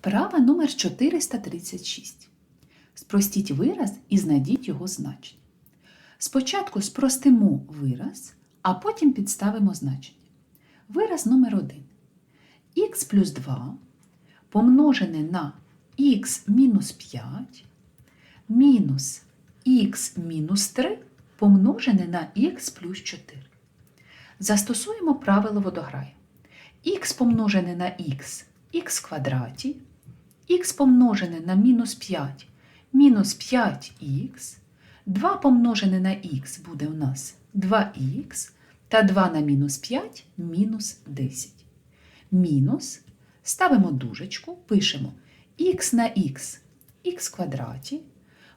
Вправа номер 436. Спростіть вираз і знайдіть його значення. Спочатку спростимо вираз, а потім підставимо значення. Вираз номер 1. х плюс 2 помножене на х мінус 5 мінус х мінус 3 помножене на х плюс 4. Застосуємо правило водограю. х помножене на х х квадраті, х помножене на мінус 5 мінус 5х, 2 помножене на х буде у нас 2х, та 2 на мінус 5 мінус 10. Мінус ставимо дужечку, пишемо х на х х квадраті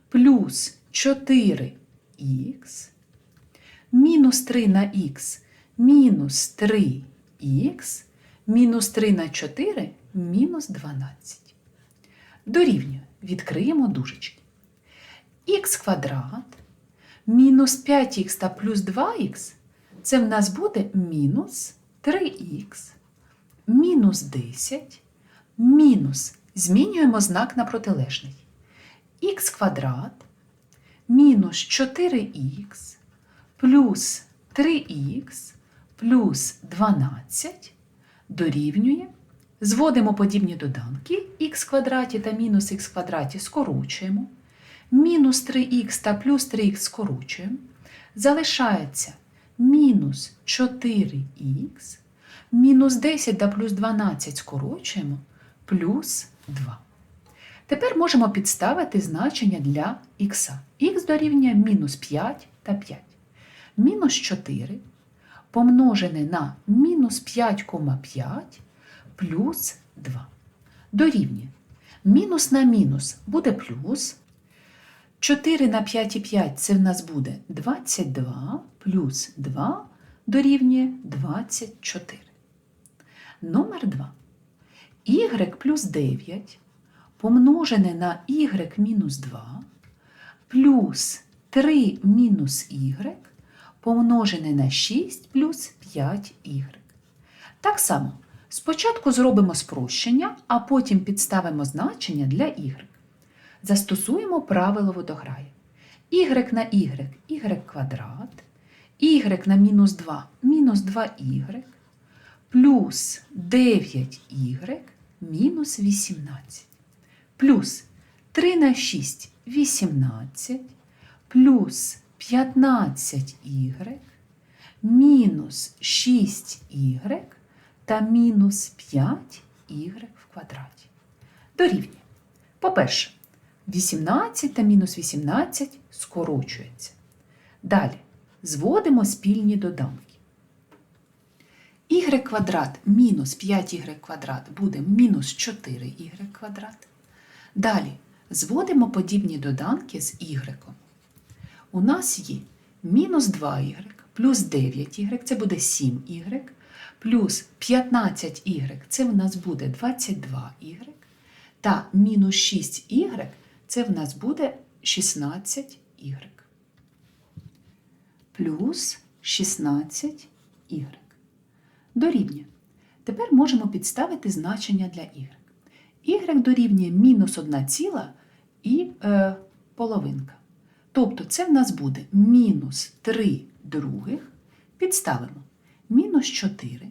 плюс 4х мінус 3 на х мінус 3х мінус 3 на 4 мінус 12. Дорівнює. Відкриємо дужечки. х квадрат мінус 5х та плюс 2х це в нас буде мінус 3х, мінус 10, мінус. Змінюємо знак на протилежний. х квадрат мінус 4х плюс 3х плюс 12 дорівнює. Зводимо подібні доданки х квадраті та мінус х квадраті скорочуємо. Мінус 3х та плюс 3х скорочуємо. Залишається мінус 4х, мінус 10 та плюс 12 скорочуємо, плюс 2. Тепер можемо підставити значення для х. х дорівнює мінус 5 та 5. Мінус 4 помножене на мінус 5,5 плюс 2. Дорівнює. Мінус на мінус буде плюс. 4 на 5 і 5 це в нас буде 22 плюс 2 дорівнює 24. Номер 2. y плюс 9 помножене на y мінус 2 плюс 3 мінус y помножене на 6 плюс 5y. Так само, спочатку зробимо спрощення, а потім підставимо значення для y. Застосуємо правило водограю. y на y y квадрат, y на мінус 2 мінус 2y, плюс 9y мінус 18, плюс 3 на 6 18, плюс 15y, мінус 6y та мінус 5y в квадраті. Дорівнює. По-перше, 18 та мінус 18 скорочується. Далі зводимо спільні доданки. y квадрат мінус 5y квадрат буде мінус 4y квадрат. Далі зводимо подібні доданки з y. У нас є мінус 2y плюс 9y, це буде 7y, плюс 15y, це в нас буде 22y, та мінус 6y це в нас буде 16y. Плюс 16y. Дорівнює. Тепер можемо підставити значення для y. y дорівнює мінус 1 ціла і е, половинка. Тобто це в нас буде мінус 3 других. Підставимо мінус 4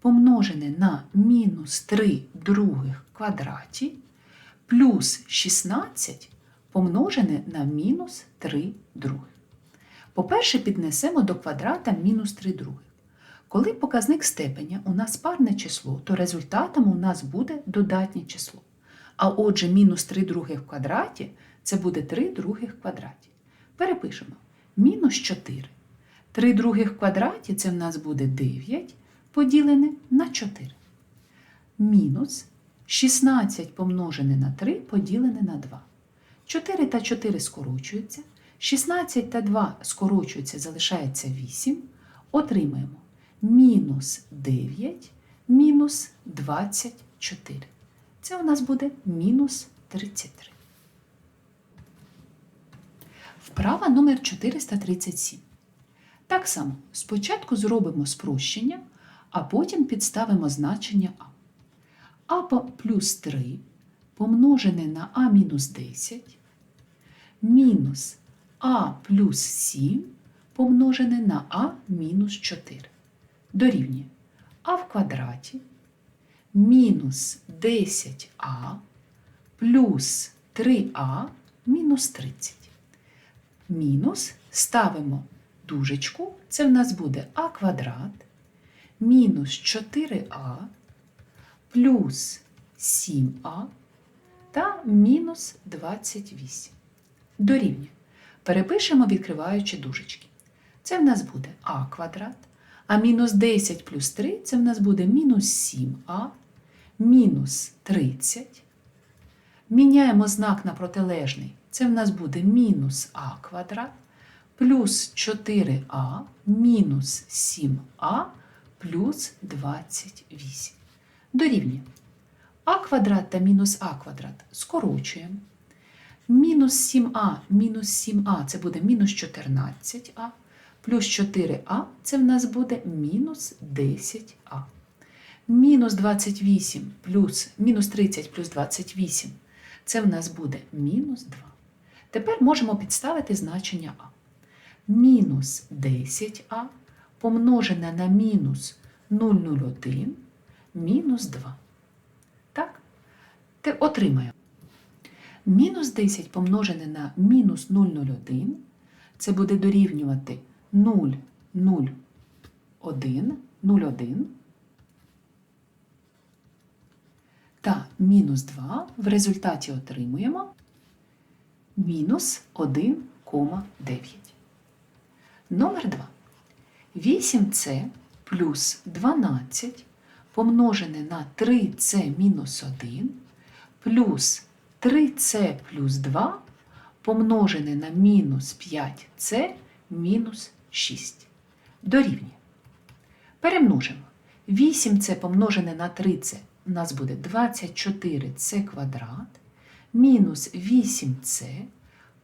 помножене на мінус 3 других квадраті плюс 16 помножене на мінус 3 других. По-перше, піднесемо до квадрата мінус 3 других. Коли показник степеня у нас парне число, то результатом у нас буде додатнє число. А отже, мінус 3 других в квадраті це буде 3 других в квадраті. Перепишемо. Мінус 4. 3 других квадраті це в нас буде 9 поділене на 4. Мінус 16 помножене на 3 поділене на 2. 4 та 4 скорочуються. 16 та 2 скорочуються, залишається 8. Отримаємо мінус 9 мінус 24. Це у нас буде мінус 33. Вправа номер 437. Так само, спочатку зробимо спрощення, а потім підставимо значення А. А плюс 3 помножене на а мінус 10 мінус а плюс 7 помножене на а мінус 4 дорівнює а в квадраті мінус 10а плюс 3а мінус 30. Мінус ставимо дужечку, це в нас буде а квадрат мінус 4а плюс 7а та мінус 28. Дорівнює. Перепишемо, відкриваючи дужечки. Це в нас буде а квадрат, а мінус 10 плюс 3 це в нас буде мінус 7а, мінус 30. Міняємо знак на протилежний. Це в нас буде мінус а квадрат, плюс 4а, мінус 7а, плюс 28. Дорівнює. а квадрат та мінус а квадрат скорочуємо. Мінус 7а мінус 7а це буде мінус 14а, плюс 4а це в нас буде мінус 10а. Мінус 28 плюс мінус 30 плюс 28 це в нас буде мінус 2. Тепер можемо підставити значення а. Мінус 10а помножене на мінус 0,01 мінус 2. Так? Те отримаємо. Мінус 10 помножене на мінус 0,01 це буде дорівнювати 0,01, 0,1 та мінус 2 в результаті отримуємо мінус 1,9. Номер 2. 8c плюс 12 помножене на 3c мінус 1 плюс 3c плюс 2 помножене на мінус 5c мінус 6. Дорівнює. Перемножимо. 8c помножене на 3c у нас буде 24c квадрат мінус 8c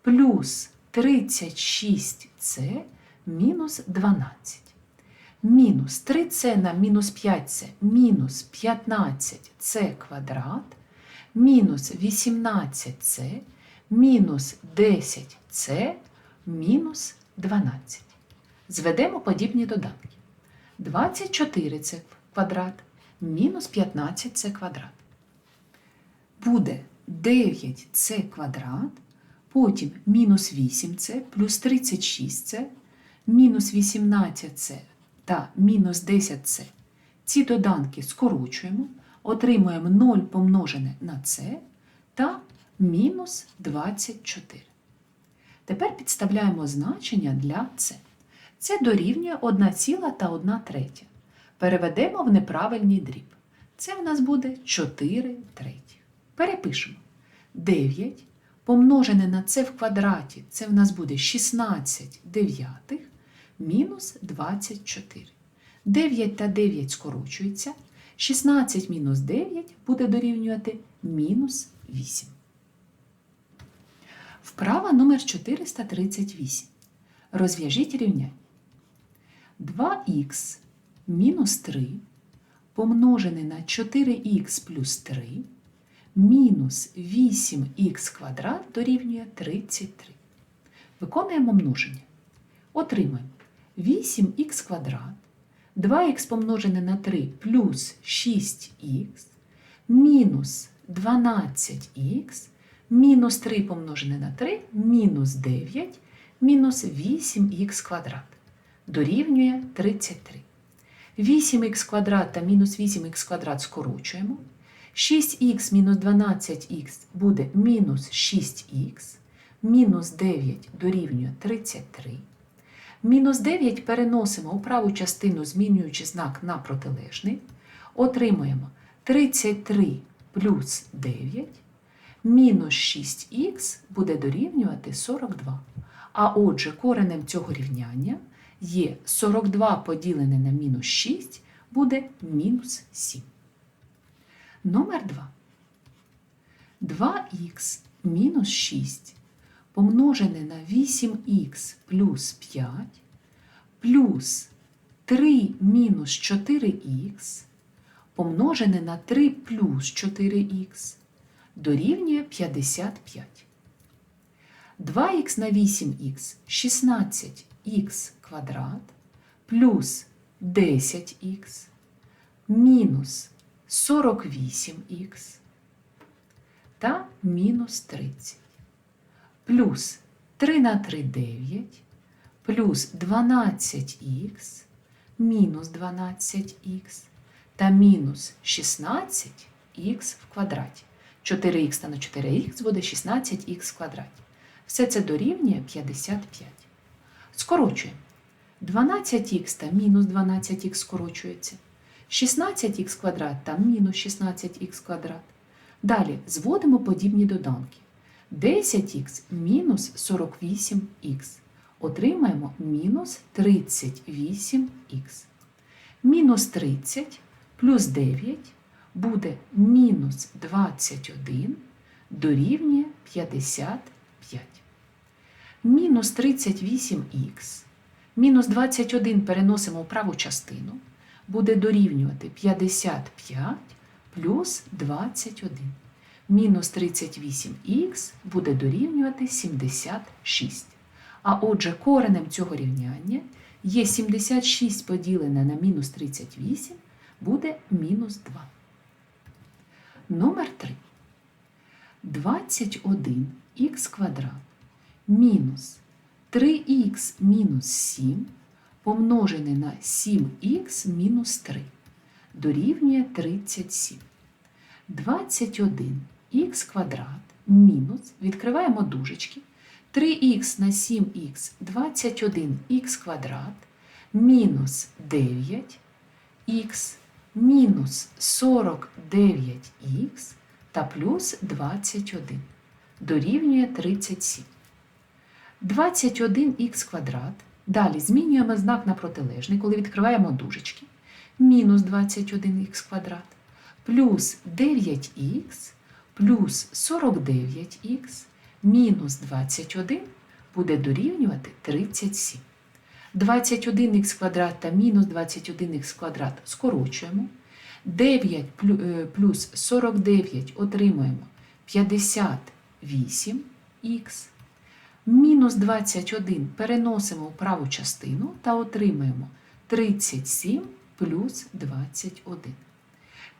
плюс 36c мінус 12. Мінус 3c на мінус 5c мінус 15c квадрат мінус 18c мінус 10c мінус 12. Зведемо подібні доданки. 24c квадрат мінус 15c квадрат. Буде 9c квадрат, потім мінус 8c плюс 36c, мінус 18c та мінус 10c. Ці доданки скорочуємо, отримуємо 0 помножене на c та мінус 24. Тепер підставляємо значення для c. Це дорівнює 1 ціла та 1 третя. Переведемо в неправильний дріб. Це в нас буде 4 третіх. Перепишемо. 9 помножене на це в квадраті, це в нас буде 16 дев'ятих мінус 24. 9 та 9 скорочується. 16 мінус 9 буде дорівнювати мінус 8. Вправа номер 438. Розв'яжіть рівняння. 2х мінус 3 помножене на 4х плюс 3 мінус 8х квадрат дорівнює 33. Виконуємо множення. Отримаємо 8х квадрат, 2х помножене на 3 плюс 6х, мінус 12х, мінус 3 помножене на 3, мінус 9, мінус 8х квадрат. Дорівнює 33. 8х квадрат та мінус 8х квадрат скорочуємо. 6х мінус 12х буде мінус 6х, мінус 9 дорівнює 33. Мінус 9 переносимо у праву частину, змінюючи знак на протилежний. Отримуємо 33 плюс 9, мінус 6х буде дорівнювати 42. А отже, коренем цього рівняння є 42 поділене на мінус 6 буде мінус 7. Номер 2. 2х мінус 6 помножене на 8х плюс 5 плюс 3 мінус 4х помножене на 3 плюс 4х дорівнює 55. 2х на 8х 16х квадрат плюс 10х мінус 48х та мінус 30 плюс 3 на 3 9 плюс 12х мінус 12х та мінус 16х в квадраті. 4х та на 4х буде 16х в квадраті. Все це дорівнює 55. Скорочуємо. 12х та мінус 12х скорочується. 16х квадрат та мінус 16х квадрат. Далі зводимо подібні доданки. 10х мінус 48х. Отримаємо мінус 38х. Мінус 30 плюс 9 буде мінус 21 дорівнює 55. Мінус 38х. Мінус 21 переносимо в праву частину. Буде дорівнювати 55 плюс 21. Мінус 38х буде дорівнювати 76. А отже, коренем цього рівняння є 76 поділене на мінус 38 буде мінус 2. Номер 3. 21х квадрат мінус 3х мінус 7 помножене на 7х мінус 3 дорівнює 37. 21х квадрат мінус, відкриваємо дужечки, 3х на 7х 21х квадрат мінус 9х мінус 49х та плюс 21 дорівнює 37. 21х квадрат. Далі змінюємо знак на протилежний, коли відкриваємо дужечки. Мінус 21х квадрат плюс 9х плюс 49х мінус 21 буде дорівнювати 37. 21х квадрат та мінус 21х квадрат скорочуємо. 9 е, плюс 49 отримуємо 58х. Мінус 21 переносимо в праву частину та отримуємо 37 плюс 21.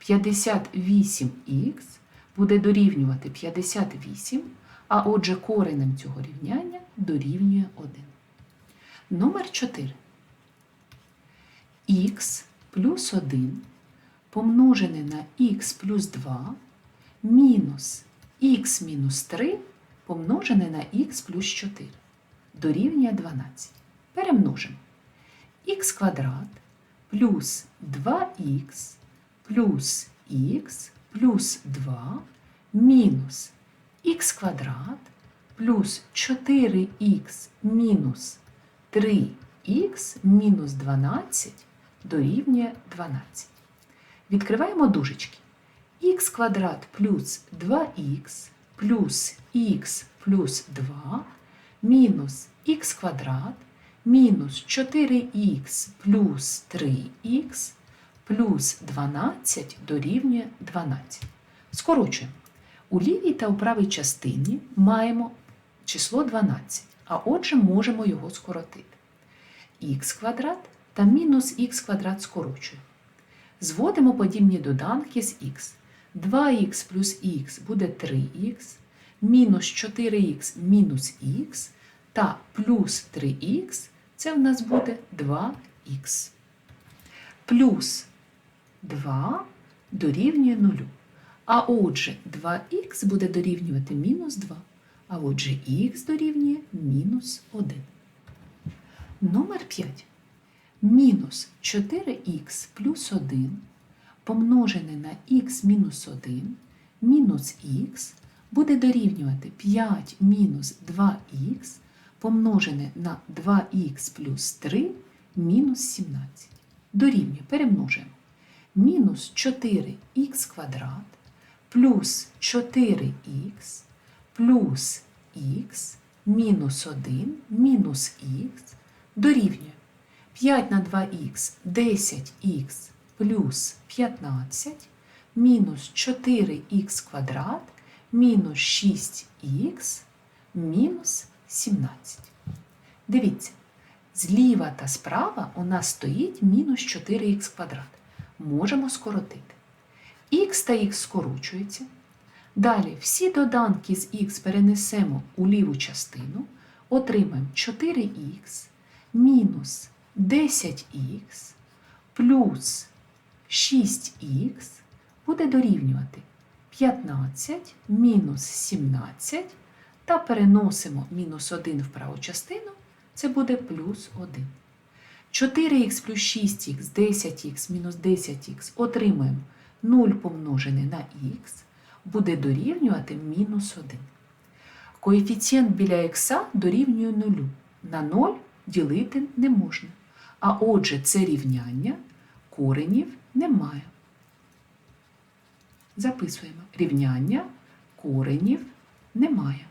58х буде дорівнювати 58, а отже коренем цього рівняння дорівнює 1. Номер 4. х плюс 1 помножене на х плюс 2 мінус х мінус 3 помножене на х плюс 4 дорівнює 12. Перемножимо. х квадрат плюс 2х плюс х плюс 2 мінус х квадрат плюс 4х мінус 3х мінус 12 дорівнює 12. Відкриваємо дужечки. х квадрат плюс 2х плюс х плюс 2 мінус х квадрат мінус 4х плюс 3х плюс 12 дорівнює 12. Скорочуємо. У лівій та у правій частині маємо число 12, а отже можемо його скоротити. х квадрат та мінус х квадрат скорочуємо. Зводимо подібні доданки з х. 2х плюс х буде 3х, мінус 4х мінус х та плюс 3х це в нас буде 2х. Плюс 2 дорівнює 0. А отже, 2х буде дорівнювати мінус 2. А отже, х дорівнює мінус 1. Номер 5. Мінус 4х плюс 1 помножене на х мінус 1 мінус х буде дорівнювати 5 мінус 2х помножене на 2х плюс 3 мінус 17. Дорівнює, перемножуємо. Мінус 4х квадрат плюс 4х плюс х мінус 1 мінус х дорівнює 5 на 2х 10х плюс 15 мінус 4х квадрат мінус 6х мінус 17. Дивіться, зліва та справа у нас стоїть мінус 4х квадрат. Можемо скоротити. Х та х скорочується. Далі всі доданки з х перенесемо у ліву частину, отримаємо 4х мінус 10х плюс 6х буде дорівнювати 15 мінус 17 та переносимо мінус 1 в праву частину, це буде плюс 1. 4х плюс 6х, 10х мінус 10х отримаємо 0 помножене на х буде дорівнювати мінус 1. Коефіцієнт біля х дорівнює 0. На 0 ділити не можна. А отже, це рівняння коренів немає. Записуємо. Рівняння коренів немає.